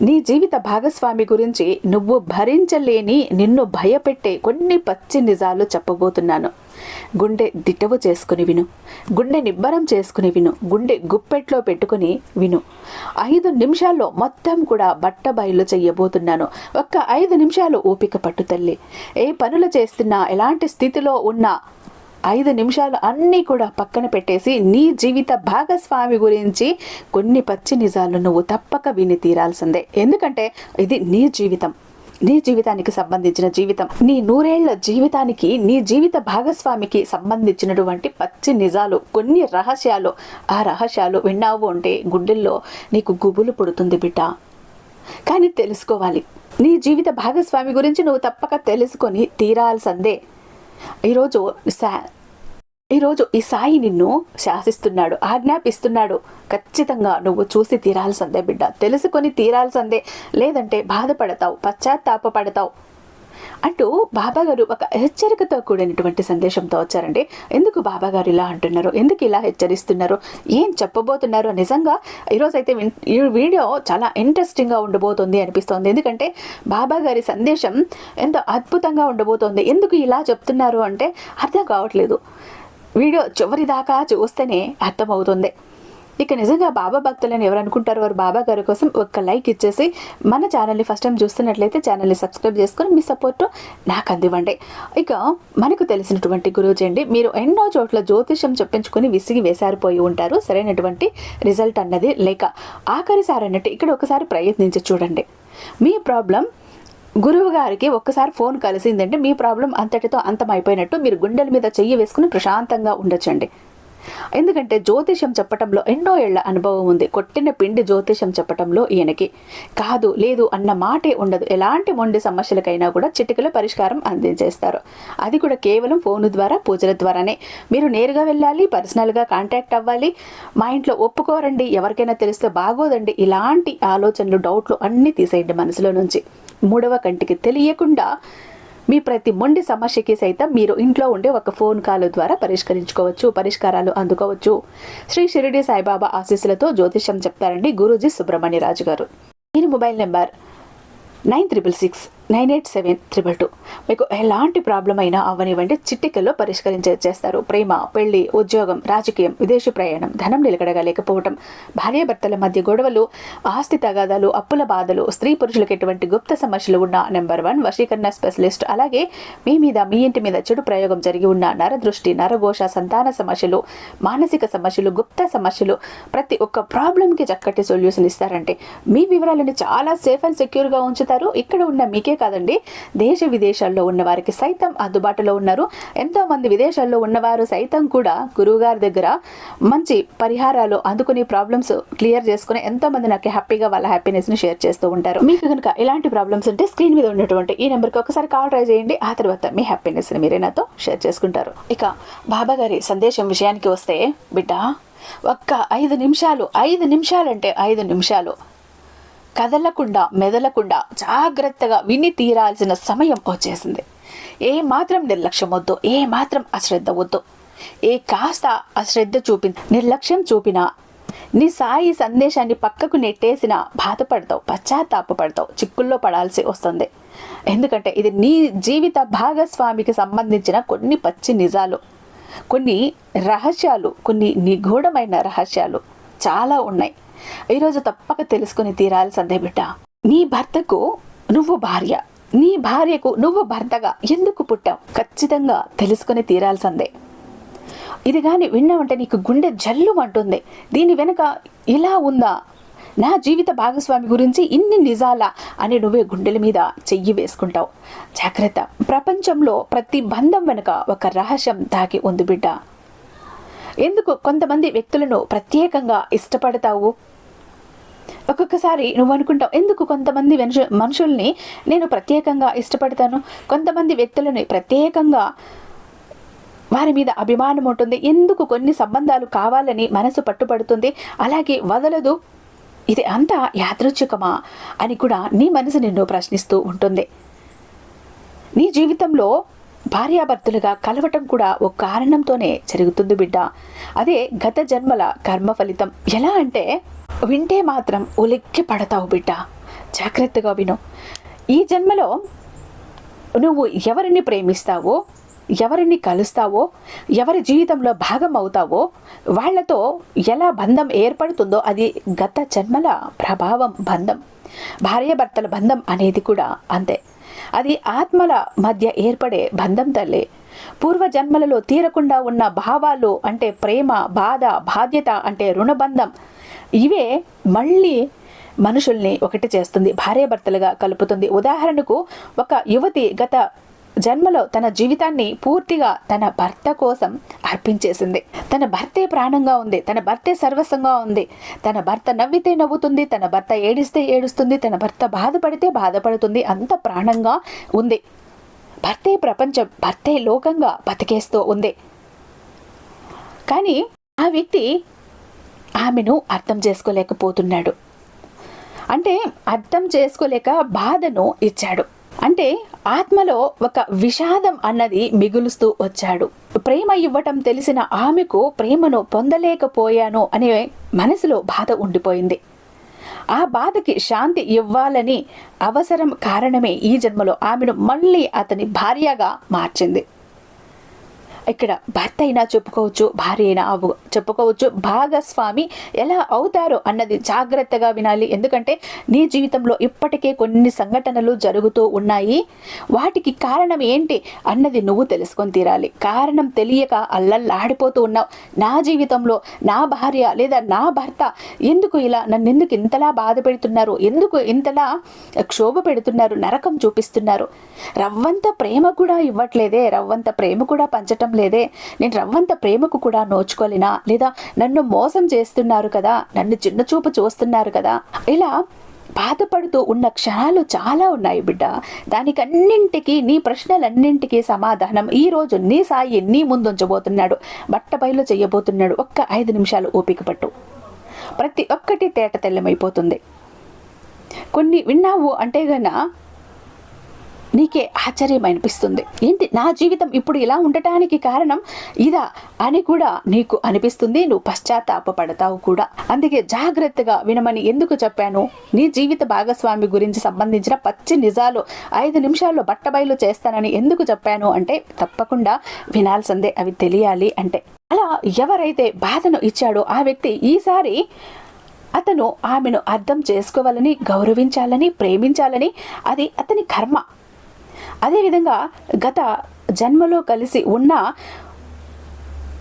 నీ జీవిత భాగస్వామి గురించి నువ్వు భరించలేని నిన్ను భయపెట్టే కొన్ని పచ్చి నిజాలు చెప్పబోతున్నాను. గుండె దిట్టవు చేసుకుని విను. గుండె నిబ్బరం చేసుకుని విను. గుండె గుప్పెట్లో పెట్టుకుని విను. ఐదు నిమిషాల్లో మొత్తం కూడా బట్ట బయలు చెయ్యబోతున్నాను. ఒక్క ఐదు నిమిషాలు ఓపిక పట్టు తల్లి. ఏ పనులు చేస్తున్నా ఎలాంటి స్థితిలో ఉన్నా ఐదు నిమిషాలు అన్నీ కూడా పక్కన పెట్టేసి నీ జీవిత భాగస్వామి గురించి కొన్ని పచ్చి నిజాలు నువ్వు తప్పక విని తీరాల్సిందే. ఎందుకంటే ఇది నీ జీవితం. నీ జీవితానికి సంబంధించిన జీవితం. నీ నూరేళ్ళ జీవితానికి నీ జీవిత భాగస్వామికి సంబంధించినటువంటి పచ్చి నిజాలు కొన్ని రహస్యాలు. ఆ రహస్యాలు విన్నావు అంటే గుండెల్లో నీకు గుబులు పుడుతుంది బిడ్డ. కానీ తెలుసుకోవాలి. నీ జీవిత భాగస్వామి గురించి నువ్వు తప్పక తెలుసుకొని తీరాల్సిందే. ఈరోజు సా ఈరోజు ఈ సాయి నిన్ను శాసిస్తున్నాడు ఆజ్ఞాపిస్తున్నాడు. ఖచ్చితంగా నువ్వు చూసి తీరాల్సిందే బిడ్డ. తెలుసుకొని తీరాల్సిందే. లేదంటే బాధపడతావు పశ్చాత్తాపపడతావు. అంటూ బాబాగారు ఒక హెచ్చరికతో కూడినటువంటి సందేశంతో వచ్చారండి. ఎందుకు బాబాగారు ఇలా అంటున్నారు? ఎందుకు ఇలా హెచ్చరిస్తున్నారు? ఏం చెప్పబోతున్నారు? నిజంగా ఈరోజైతే అయితే ఈ వీడియో చాలా ఇంట్రెస్టింగ్గా ఉండబోతుంది అనిపిస్తోంది. ఎందుకంటే బాబాగారి సందేశం ఎంతో అద్భుతంగా ఉండబోతోంది. ఎందుకు ఇలా చెప్తున్నారు అంటే అర్థం కావట్లేదు. వీడియో చివరి దాకా చూస్తేనే అర్థమవుతుంది. ఇక నిజంగా బాబా భక్తులను ఎవరు అనుకుంటారో వారు బాబా గారి కోసం ఒక్క లైక్ ఇచ్చేసి మన ఛానల్ని ఫస్ట్ టైం చూస్తున్నట్లయితే ఛానల్ని సబ్స్క్రైబ్ చేసుకొని మీ సపోర్ట్ నాకు అందివ్వండి. ఇక మనకు తెలిసినటువంటి గురూజీ అండి మీరు ఎన్నో చోట్ల జ్యోతిషం చెప్పించుకొని విసిగి వేసారిపోయి ఉంటారు. సరైనటువంటి రిజల్ట్ అన్నది లేక ఆఖరిసారి అన్నట్టు ఇక్కడ ఒకసారి ప్రయత్నించి చూడండి. మీ ప్రాబ్లం గురువు గారికి ఒక్కసారి ఫోన్ కలిసిందంటే మీ ప్రాబ్లం అంతటితో అంతం అయిపోయినట్టు మీరు గుండెల మీద చెయ్యి వేసుకుని ప్రశాంతంగా ఉండొచ్చండి. ఎందుకంటే జ్యోతిషం చెప్పటంలో ఎన్నో ఏళ్ళ అనుభవం ఉంది. కొట్టిన పిండి జ్యోతిషం చెప్పటంలో ఈయనకి. కాదు లేదు అన్న మాటే ఉండదు. ఎలాంటి మొండి సమస్యలకైనా కూడా చిటికలో పరిష్కారం అందించేస్తారు. అది కూడా కేవలం ఫోన్ ద్వారా పూజల ద్వారానే. మీరు నేరుగా వెళ్ళాలి పర్సనల్గా కాంటాక్ట్ అవ్వాలి. మా ఇంట్లో ఒప్పుకోరండి. ఎవరికైనా తెలిస్తే బాగోదండి. ఇలాంటి ఆలోచనలు డౌట్లు అన్నీ తీసేయండి మనసులో నుంచి. మూడవ కంటికి తెలియకుండా మీ ప్రతి మొండి సమస్యకి సైతం మీరు ఇంట్లో ఉండే ఒక ఫోన్ కాల్ ద్వారా పరిష్కరించుకోవచ్చు పరిష్కారాలు అందుకోవచ్చు. శ్రీ షిరిడి సాయిబాబా ఆశీస్సులతో జ్యోతిష్యం చెప్తారండి గురూజీ సుబ్రహ్మణ్యరాజు గారు దీని mobile number nine triple six nine eight seven triple two. మీకు ఎలాంటి ప్రాబ్లం అయినా అవనివ్వండి చిట్టికల్లో పరిష్కరించే చేస్తారు. ప్రేమ పెళ్ళి ఉద్యోగం రాజకీయం విదేశీ ప్రయాణం ధనం నిలకడగా లేకపోవటం భార్యాభర్తల మధ్య గొడవలు ఆస్తి తగాదాలు అప్పుల బాధలు స్త్రీ పురుషులకు ఎటువంటి గుప్త సమస్యలు ఉన్న నెంబర్ వన్ వశీకరణ స్పెషలిస్ట్. అలాగే మీ మీద మీ ఇంటి మీద చెడు ప్రయోగం జరిగి ఉన్న నరదృష్టి నరఘోష సంతాన సమస్యలు మానసిక సమస్యలు గుప్త సమస్యలు ప్రతి ఒక్క ప్రాబ్లంకి చక్కటి సొల్యూషన్ ఇస్తారంటే మీ వివరాలను చాలా సేఫ్ అండ్ సెక్యూర్గా ఉంచుతారు. ఇక్కడ ఉన్న మీకే కాదండి. దేశ విదేశాల్లో ఉన్న వారికి సైతం అందుబాటులో ఉన్నారు. ఎంతో మంది విదేశాల్లో ఉన్నవారు సైతం కూడా గురువు గారి దగ్గర మంచి పరిహారాలు అందుకుని ప్రాబ్లమ్స్ క్లియర్ చేసుకుని ఎంతో మంది నాకు హ్యాపీగా వాళ్ళ హ్యాపీనెస్ని షేర్ చేస్తూ ఉంటారు. మీకు కనుక ఇలాంటి ప్రాబ్లమ్స్ ఉంటే స్క్రీన్ మీద ఉన్నటువంటి ఈ నెంబర్కి ఒకసారి కాల్ ట్రై చేయండి. ఆ తర్వాత మీ హ్యాపీనెస్ని మీరే నాతో షేర్ చేసుకుంటారు. ఇక బాబా గారి సందేశం విషయానికి వస్తే బిడ్డ ఒక్క ఐదు నిమిషాలు ఐదు నిమిషాలంటే ఐదు నిమిషాలు. కదలకుండా మెదలకుండా జాగ్రత్తగా విని తీరాల్సిన సమయం వచ్చేసింది. ఏ మాత్రం నిర్లక్ష్యం వద్దు ఏ మాత్రం అశ్రద్ధ వద్దు. ఏ కాస్త అశ్రద్ధ చూపి నిర్లక్ష్యం చూపినా నీ సాయి సందేశాన్ని పక్కకు నెట్టేసిన బాధపడతావు పశ్చాత్తాపపడతావు చిక్కుల్లో పడాల్సి వస్తుంది. ఎందుకంటే ఇది నీ జీవిత భాగస్వామికి సంబంధించిన కొన్ని పచ్చి నిజాలు కొన్ని రహస్యాలు కొన్ని నిగూఢమైన రహస్యాలు చాలా ఉన్నాయి. ఈరోజు తప్పక తెలుసుకుని తీరాల్సిందే బిడ్డ. నీ భర్తకు నువ్వు భార్య. నీ భార్యకు నువ్వు భర్తగా ఎందుకు పుట్టావు? ఖచ్చితంగా తెలుసుకుని తీరాల్సిందే ఇది కానీ విన్నామంటే నీకు గుండె జల్లు అంటుంది. దీని వెనుక ఇలా ఉందా? నా జీవిత భాగస్వామి గురించి ఇన్ని నిజాలా అని నువ్వే గుండెల మీద చెయ్యి వేసుకుంటావు. జాగ్రత్త. ప్రపంచంలో ప్రతి బంధం వెనుక ఒక రహస్యం దాగి ఉంది బిడ్డ. ఎందుకు కొంతమంది వ్యక్తులను ప్రత్యేకంగా ఇష్టపడతావు? ఒక్కొక్కసారి నువ్వు అనుకుంటావు ఎందుకు కొంతమంది మనుషు మనుషుల్ని నేను ప్రత్యేకంగా ఇష్టపడతాను? కొంతమంది వ్యక్తులని ప్రత్యేకంగా వారి మీద అభిమానం ఉంటుంది. ఎందుకు కొన్ని సంబంధాలు కావాలని మనసు పట్టుపడుతుంది అలాగే వదలదు. ఇది అంతా యాదృచ్ఛికమా? అని కూడా నీ మనసు నిన్ను ప్రశ్నిస్తూ ఉంటుంది. నీ జీవితంలో భార్యాభర్తలుగా కలవటం కూడా ఒక కారణంతోనే జరుగుతుంది బిడ్డ. అదే గత జన్మల కర్మ ఫలితం. ఎలా అంటే వింటే మాత్రం ఉలిక్కి పడతావు బిడ్డ. జాగ్రత్తగా విను. ఈ జన్మలో నువ్వు ఎవరిని ప్రేమిస్తావో ఎవరిని కలుస్తావో ఎవరి జీవితంలో భాగం అవుతావో వాళ్ళతో ఎలా బంధం ఏర్పడుతుందో అది గత జన్మల ప్రభావం బంధం. భార్యాభర్తల బంధం అనేది కూడా అంతే. అది ఆత్మల మధ్య ఏర్పడే బంధం తల్లి. పూర్వజన్మలలో తీరకుండా ఉన్న భావాలు అంటే ప్రేమ బాధ బాధ్యత అంటే రుణబంధం. ఇవే మళ్ళీ మనుషుల్ని ఒకటి చేస్తుంది భార్యాభర్తలుగా కలుపుతుంది. ఉదాహరణకు ఒక యువతి గత జన్మలో తన జీవితాన్ని పూర్తిగా తన భర్త కోసం అర్పించేసింది. తన భర్తే ప్రాణంగా ఉంది తన భర్తే సర్వస్వంగా ఉంది. తన భర్త నవ్వితే నవ్వుతుంది తన భర్త ఏడిస్తే ఏడుస్తుంది తన భర్త బాధపడితే బాధపడుతుంది అంత ప్రాణంగా ఉంది. భర్తే ప్రపంచం భర్తే లోకంగా బతికేస్తూ ఉంది. కానీ ఆ వ్యక్తి ఆమెను అర్థం చేసుకోలేకపోతున్నాడు. అంటే అర్థం చేసుకోలేక బాధను ఇచ్చాడు. అంటే ఆత్మలో ఒక విషాదం అన్నది మిగులుస్తూ వచ్చాడు. ప్రేమ ఇవ్వటం తెలిసిన ఆమెకు ప్రేమను పొందలేకపోయాను అనే మనసులో బాధ ఉండిపోయింది. ఆ బాధకి శాంతి ఇవ్వాలని అవసరం కారణమే ఈ జన్మలో ఆమెను మళ్ళీ అతని భార్యగా మార్చింది. ఇక్కడ భర్త అయినా చెప్పుకోవచ్చు భార్య అయినా చెప్పుకోవచ్చు. భాగస్వామి ఎలా అవుతారో అన్నది జాగ్రత్తగా వినాలి. ఎందుకంటే నీ జీవితంలో ఇప్పటికే కొన్ని సంఘటనలు జరుగుతూ ఉన్నాయి. వాటికి కారణం ఏంటి అన్నది నువ్వు తెలుసుకొని తీరాలి. కారణం తెలియక అల్లల్లాడిపోతూ ఉన్నావు. నా జీవితంలో నా భార్య లేదా నా భర్త ఎందుకు ఇలా నన్ను ఎందుకు ఇంతలా బాధ పెడుతున్నారు? ఎందుకు ఇంతలా క్షోభ పెడుతున్నారు? నరకం చూపిస్తున్నారు. రవ్వంత ప్రేమ కూడా ఇవ్వట్లేదే. రవ్వంత ప్రేమ కూడా పంచటం లేదే. నేను రవ్వంత ప్రేమకు కూడా నోచుకోలేనా? లేదా నన్ను మోసం చేస్తున్నారు కదా? నన్ను చిన్న చూపు చూస్తున్నారు కదా? ఇలా బాధపడుతూ ఉన్న క్షణాలు చాలా ఉన్నాయి బిడ్డ. దానికన్నింటికి నీ ప్రశ్నలన్నింటికీ సమాధానం ఈ రోజు నీ సాయి నీ ముందుంచబోతున్నాడు. బట్టపైలో చేయబోతున్నాడు ఒక్క ఐదు నిమిషాలు ఓపిక పట్టు. ప్రతి ఒక్కటి తేట తెల్లమైపోతుంది. కొన్ని విన్నావు అంటే గన నీకే ఆశ్చర్యం అనిపిస్తుంది ఏంటి? నా జీవితం ఇప్పుడు ఇలా ఉండటానికి కారణం ఇదా అని కూడా నీకు అనిపిస్తుంది. నువ్వు పశ్చాత్తాపడతావు కూడా. అందుకే జాగ్రత్తగా వినమని ఎందుకు చెప్పాను? నీ జీవిత భాగస్వామి గురించి సంబంధించిన పచ్చి నిజాలు ఐదు నిమిషాల్లో బట్టబయలు చేస్తానని ఎందుకు చెప్పాను అంటే తప్పకుండా వినాల్సిందే అవి తెలియాలి అంటే. అలా ఎవరైతే బాధను ఇచ్చాడో ఆ వ్యక్తి ఈసారి అతను ఆమెను అర్థం చేసుకోవాలని గౌరవించాలని ప్రేమించాలని అది అతని కర్మ. అదేవిధంగా గత జన్మలో కలిసి ఉన్న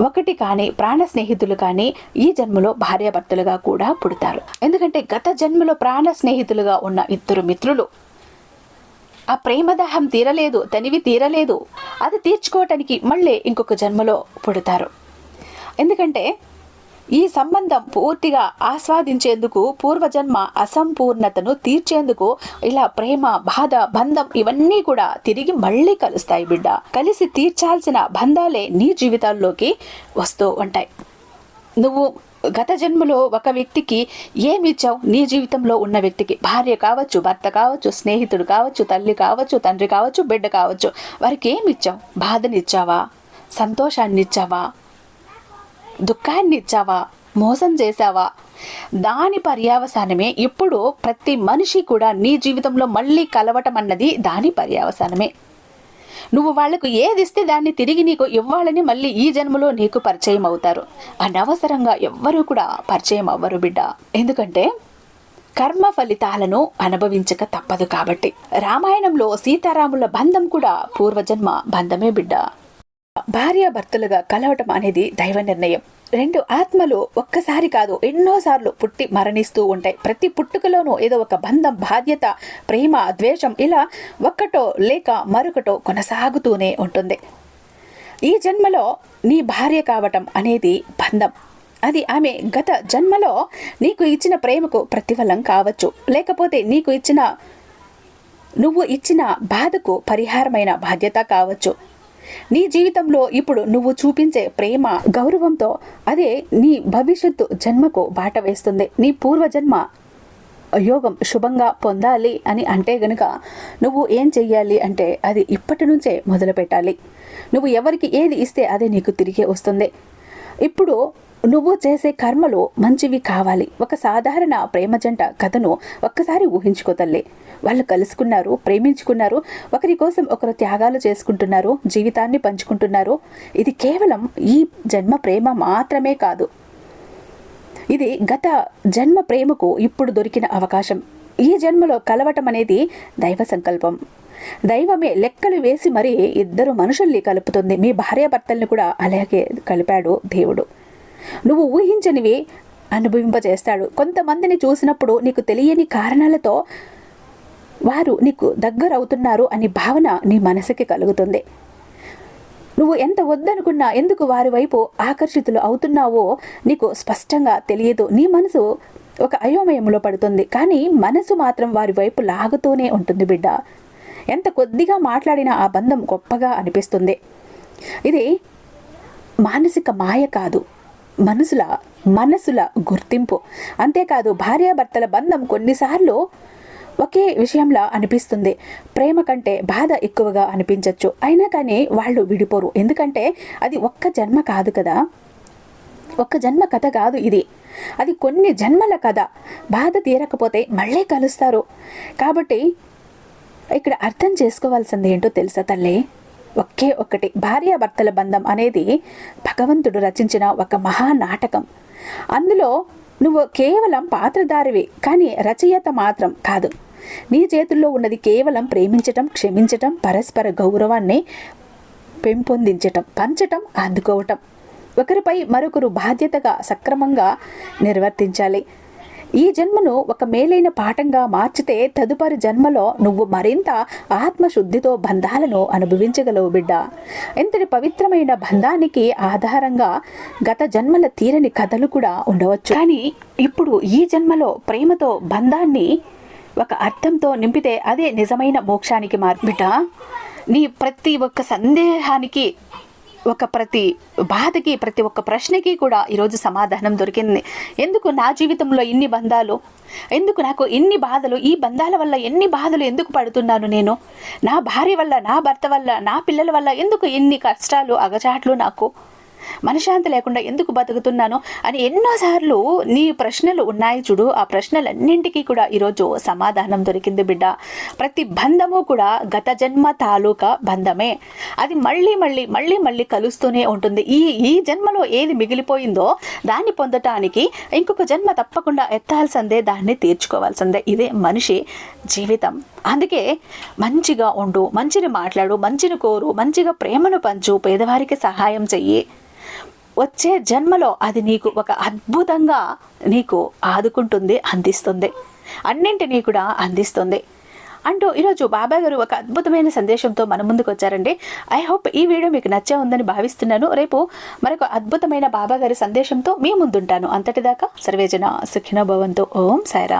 ఒకటి కానీ ప్రాణ స్నేహితులు కానీ ఈ జన్మలో భార్యాభర్తలుగా కూడా పుడతారు. ఎందుకంటే గత జన్మలో ప్రాణ స్నేహితులుగా ఉన్న ఇద్దరు మిత్రులు ఆ ప్రేమదాహం తీరలేదు తనివి తీరలేదు. అది తీర్చుకోవటానికి మళ్ళీ ఇంకొక జన్మలో పుడతారు. ఎందుకంటే ఈ సంబంధం పూర్తిగా ఆస్వాదించేందుకు పూర్వజన్మ అసంపూర్ణతను తీర్చేందుకు ఇలా ప్రేమ బాధ బంధం ఇవన్నీ కూడా తిరిగి మళ్ళీ కలుస్తాయి బిడ్డ. కలిసి తీర్చాల్సిన బంధాలే నీ జీవితాల్లోకి వస్తూ ఉంటాయి. నువ్వు గత జన్మలో ఒక వ్యక్తికి ఏమి ఇచ్చావు? నీ జీవితంలో ఉన్న వ్యక్తికి. భార్య కావచ్చు భర్త కావచ్చు స్నేహితుడు కావచ్చు తల్లి కావచ్చు తండ్రి కావచ్చు బిడ్డ కావచ్చు. వారికి ఏమిచ్చావు బాధనిచ్చావా? సంతోషాన్ని ఇచ్చావా దుఃఖాన్ని ఇచ్చావా? మోసం చేశావా? దాని పర్యావసానమే ఇప్పుడు ప్రతి మనిషి కూడా నీ జీవితంలో మళ్ళీ కలవటం అన్నది దాని పర్యావసానమే. నువ్వు వాళ్ళకు ఏది ఇస్తే దాన్ని తిరిగి నీకు ఇవ్వాలని మళ్ళీ ఈ జన్మలో నీకు పరిచయం అవుతారు. అనవసరంగా ఎవ్వరూ కూడా పరిచయం అవ్వరు బిడ్డ. ఎందుకంటే కర్మ ఫలితాలను అనుభవించక తప్పదు కాబట్టి. రామాయణంలో సీతారాముల బంధం కూడా పూర్వజన్మ బంధమే బిడ్డ. భార్యాభర్తలుగా కలవటం అనేది దైవ నిర్ణయం. రెండు ఆత్మలు ఒక్కసారి కాదు ఎన్నోసార్లు పుట్టి మరణిస్తూ ఉంటాయి. ప్రతి పుట్టుకలోనూ ఏదో ఒక బంధం బాధ్యత ప్రేమ ద్వేషం ఇలా ఒక్కటో లేక మరొకటో కొనసాగుతూనే ఉంటుంది. ఈ జన్మలో నీ భార్య కావటం అనేది బంధం. అది ఆమె గత జన్మలో నీకు ఇచ్చిన ప్రేమకు ప్రతిఫలం కావచ్చు. లేకపోతే నీకు ఇచ్చిన నువ్వు ఇచ్చిన బాధకు పరిహారమైన బాధ్యత కావచ్చు. నీ జీవితంలో ఇప్పుడు నువ్వు చూపించే ప్రేమ గౌరవంతో అదే నీ భవిష్యత్తు జన్మకు బాట వేస్తుంది. నీ పూర్వజన్మ యోగం శుభంగా పొందాలి అని అంటే గనుక నువ్వు ఏం చెయ్యాలి అంటే అది ఇప్పటి నుంచే మొదలు పెట్టాలి. నువ్వు ఎవరికి ఏది ఇస్తే అదే నీకు తిరిగి వస్తుంది. ఇప్పుడు నువ్వు చేసే కర్మలు మంచివి కావాలి. ఒక సాధారణ ప్రేమ జంట కథను ఒక్కసారి ఊహించుకో తల్లి. వాళ్ళు కలుసుకున్నారు ప్రేమించుకున్నారు ఒకరి కోసం ఒకరు త్యాగాలు చేసుకుంటున్నారు జీవితాన్ని పంచుకుంటున్నారు. ఇది కేవలం ఈ జన్మ ప్రేమ మాత్రమే కాదు. ఇది గత జన్మ ప్రేమకు ఇప్పుడు దొరికిన అవకాశం. ఈ జన్మలో కలవటం అనేది దైవ సంకల్పం. దైవమే లెక్కలు వేసి మరీ ఇద్దరు మనుషుల్ని కలుపుతుంది. మీ భార్యాభర్తల్ని కూడా అలాగే కలిపాడు దేవుడు. నువ్వు ఊహించనివి అనుభవింపజేస్తాడు. కొంతమందిని చూసినప్పుడు నీకు తెలియని కారణాలతో వారు నీకు దగ్గరవుతున్నారు అనే భావన నీ మనసుకి కలుగుతుంది. నువ్వు ఎంత వద్దనుకున్నా ఎందుకు వారి వైపు ఆకర్షితులు అవుతున్నావో నీకు స్పష్టంగా తెలియదు. నీ మనసు ఒక అయోమయంలో పడుతుంది. కానీ మనసు మాత్రం వారి వైపు లాగుతూనే ఉంటుంది బిడ్డ. ఎంత కొద్దిగా మాట్లాడినా ఆ బంధం గొప్పగా అనిపిస్తుంది. ఇది మానసిక మాయ కాదు. మనసుల మనసుల గుర్తింపు. అంతేకాదు భార్యాభర్తల బంధం కొన్నిసార్లు ఒకే విషయంలా అనిపిస్తుంది. ప్రేమ కంటే బాధ ఎక్కువగా అనిపించవచ్చు అయినా కానీ వాళ్ళు విడిపోరు. ఎందుకంటే అది ఒక్క జన్మ కాదు కదా. ఒక్క జన్మ కథ కాదు ఇది. అది కొన్ని జన్మల కథ. బాధ తీరకపోతే మళ్ళీ కలుస్తారు. కాబట్టి ఇక్కడ అర్థం చేసుకోవాల్సింది ఏంటో తెలుసా తల్లి? ఒకే ఒక్కటి భార్యాభర్తల బంధం అనేది భగవంతుడు రచించిన ఒక మహానాటకం అందులో నువ్వు కేవలం పాత్రధారివి కానీ రచయిత మాత్రం కాదు. నీ చేతుల్లో ఉన్నది కేవలం ప్రేమించటం క్షమించటం పరస్పర గౌరవాన్ని పెంపొందించటం పంచటం అందుకోవటం. ఒకరిపై మరొకరు బాధ్యతగా సక్రమంగా నిర్వర్తించాలి. ఈ జన్మను ఒక మేలైన పాఠంగా మార్చితే తదుపరి జన్మలో నువ్వు మరింత ఆత్మశుద్ధితో బంధాలను అనుభవించగలవు బిడ్డ. ఇంతటి పవిత్రమైన బంధానికి ఆధారంగా గత జన్మల తీరని కథలు కూడా ఉండవచ్చు. కానీ ఇప్పుడు ఈ జన్మలో ప్రేమతో బంధాన్ని ఒక అర్థంతో నింపితే అదే నిజమైన మోక్షానికి మార్పిట నీ ప్రతి ఒక్క సందేహానికి ఒక ప్రతి బాధకి ప్రతి ఒక్క ప్రశ్నకి కూడా ఈరోజు సమాధానం దొరికింది. ఎందుకు నా జీవితంలో ఇన్ని బంధాలు? ఎందుకు నాకు ఇన్ని బాధలు? ఈ బంధాల వల్ల ఎన్ని బాధలు ఎందుకు పడుతున్నాను నేను? నా భార్య వల్ల నా భర్త వల్ల నా పిల్లల వల్ల ఎందుకు ఎన్ని కష్టాలు అగచాట్లు నాకు? మనశ్శాంతి లేకుండా ఎందుకు బతుకుతున్నాను అని ఎన్నోసార్లు నీ ప్రశ్నలు ఉన్నాయి చూడు. ఆ ప్రశ్నలన్నింటికీ కూడా ఈరోజు సమాధానం దొరికింది బిడ్డ. ప్రతి బంధము కూడా గత జన్మ తాలూకా బంధమే. అది మళ్ళీ మళ్ళీ మళ్ళీ మళ్ళీ కలుస్తూనే ఉంటుంది. ఈ ఈ జన్మలో ఏది మిగిలిపోయిందో దాన్ని పొందటానికి ఇంకొక జన్మ తప్పకుండా ఎత్తాల్సిందే దాన్ని తీర్చుకోవాల్సిందే. ఇదే మనిషి జీవితం. అందుకే మంచిగా ఉండు మంచిని మాట్లాడు మంచిని కోరు మంచిగా ప్రేమను పంచు పేదవారికి సహాయం చెయ్యి. వచ్చే జన్మలో అది నీకు ఒక అద్భుతంగా నీకు ఆదుకుంటుంది అందిస్తుంది. అన్నింటినీ కూడా అందిస్తుంది. అంటూ ఈరోజు బాబా గారు ఒక అద్భుతమైన సందేశంతో మన ముందుకు వచ్చారండి. ఐ హోప్ ఈ వీడియో మీకు నచ్చే ఉందని భావిస్తున్నాను. రేపు మరొక అద్భుతమైన బాబా గారి సందేశంతో మీ ముందుంటాను. అంతటిదాకా సర్వేజన సుఖినోభవంతో. ఓం సాయిరామ్.